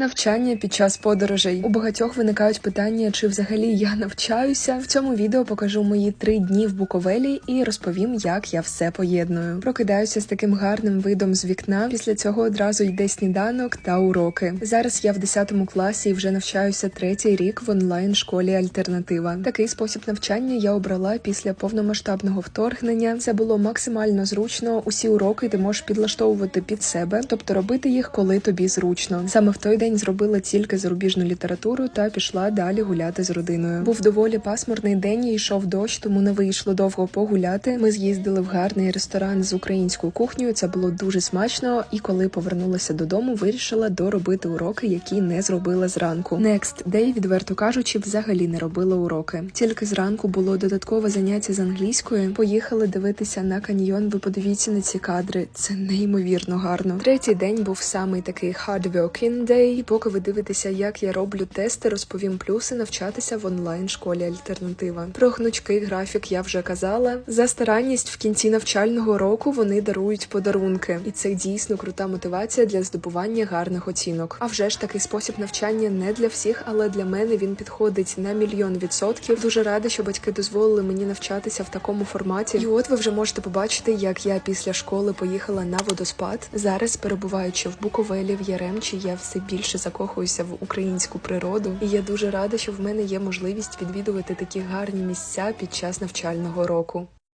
Навчання під час подорожей у багатьох виникають питання, чи взагалі я навчаюся. В цьому відео покажу мої три дні в Буковелі і розповім, як я все поєдную. Прокидаюся з таким гарним видом з вікна. Після цього одразу йде сніданок та уроки. Зараз я в 10 класі і вже навчаюся третій рік в онлайн школі Альтернатива. Такий спосіб навчання я обрала після повномасштабного вторгнення. Це було максимально зручно. Усі уроки ти можеш підлаштовувати під себе, тобто робити їх, коли тобі зручно. Саме в той день зробила тільки зарубіжну літературу та пішла далі гуляти з родиною. Був доволі пасмурний день і йшов дощ, тому не вийшло довго погуляти. Ми з'їздили в гарний ресторан з українською кухнею. Це було дуже смачно. І коли повернулася додому, вирішила доробити уроки, які не зробила зранку. Next day, відверто кажучи, взагалі не робила уроки. Тільки зранку було додаткове заняття з англійської. Поїхали дивитися на каньйон. Ви подивіться на ці кадри. Це неймовірно гарно. Третій день був самий такий hard working day. І поки ви дивитеся, як я роблю тести, розповім плюси навчатися в онлайн школі Альтернатива. Про гнучкий графік я вже казала. За старанність в кінці навчального року вони дарують подарунки, і це дійсно крута мотивація для здобування гарних оцінок. А вже ж такий спосіб навчання не для всіх, але для мене він підходить на мільйон відсотків. Дуже рада, що батьки дозволили мені навчатися в такому форматі. І от ви вже можете побачити, як я після школи поїхала на водоспад. Зараз перебуваючи в Буковелі в Яремчі, я все більше закохуюся в українську природу, і я дуже рада, що в мене є можливість відвідувати такі гарні місця під час навчального року.